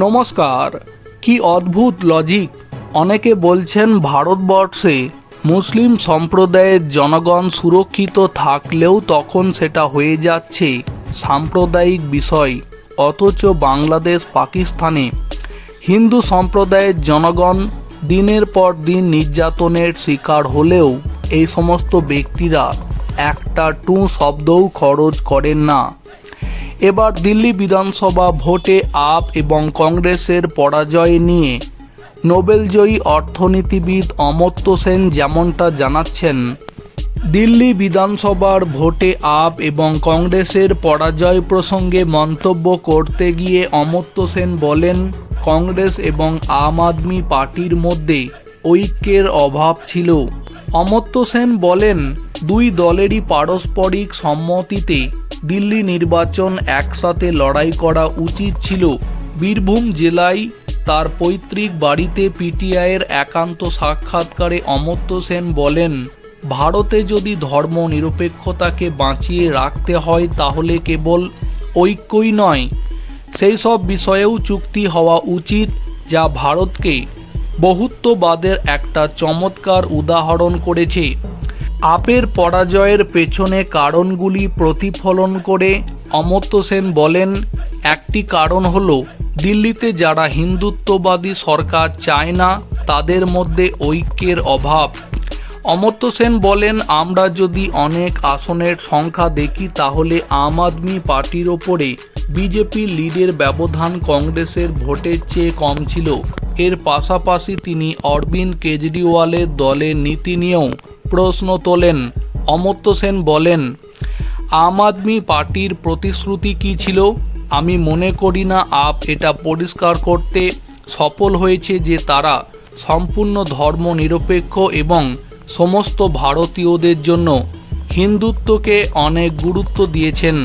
নমস্কার, কি অদ্ভুত লজিক অনেকে বলছেন ভারতবর্ষে মুসলিম সম্প্রদায়ের জনগণ সুরক্ষিত থাকলেও তখন সেটা হয়ে যাচ্ছে সাম্প্রদায়িক বিষয়, অথচ বাংলাদেশ পাকিস্তানে হিন্দু সম্প্রদায়ের জনগণ দিনের পর দিন নির্যাতনের শিকার হলেও এই সমস্ত ব্যক্তিরা একটা টু শব্দও খরচ করেন না। এবার দিল্লি বিধানসভা ভোটে আপ এবং কংগ্রেসের পরাজয় নিয়ে নোবেলজয়ী অর্থনীতিবিদ অমর্ত্য সেন যেমনটা জানাচ্ছেন, দিল্লি বিধানসভার ভোটে আপ এবং কংগ্রেসের পরাজয় প্রসঙ্গে মন্তব্য করতে গিয়ে অমর্ত্য সেন বলেন, কংগ্রেস এবং আম আদমি পার্টির মধ্যে ঐক্যের অভাব ছিল। অমর্ত্য সেন বলেন, দুই দলেরই পারস্পরিক সম্মতিতে দিল্লি নির্বাচন একসাথে লড়াই করা উচিত ছিল। বীরভূম জেলায় তার পৈতৃক বাড়িতে পিটিআইয়ের একান্ত সাক্ষাৎকারে অমর্ত্য সেন বলেন, ভারতে যদি ধর্ম নিরপেক্ষতাকে বাঁচিয়ে রাখতে হয় তাহলে কেবল ঐক্যই নয়। সেই সব বিষয়েও চুক্তি হওয়া উচিত যা ভারতকে বহুত্ববাদের একটা চমৎকার উদাহরণ করেছে। আপের পরাজয়ের পেছনে কারণগুলি প্রতিফলন করে, অমর্ত্য সেন বলেন, একটি কারণ হল দিল্লিতে যারা হিন্দুত্ববাদী সরকার চায় না, তাদের মধ্যে ঐক্যের অভাব। অমর্ত্য সেন বলেন, আমরা যদি অনেক আসনের সংখ্যা দেখি, তাহলে আম আদমি পার্টির ওপরে বিজেপি লিডের ব্যবধান কংগ্রেসের ভোটের চেয়ে কম ছিল। এর পাশাপাশি তিনি অরবিন্দ কেজরিওয়ালের দলের নীতি নিয়েও প্রশ্ন তোলেন। অমর্ত্য সেন বলেন, আম আদমি পার্টির প্রতিশ্রুতি কি ছিল? আমি মনে করি না আপ এটা পরিষ্কার করতে সফল হয়েছে যে তারা সম্পূর্ণ ধর্ম নিরপেক্ষ এবং সমস্ত ভারতীয়দের জন্য হিন্দুত্বকে অনেক গুরুত্ব দিয়েছেন।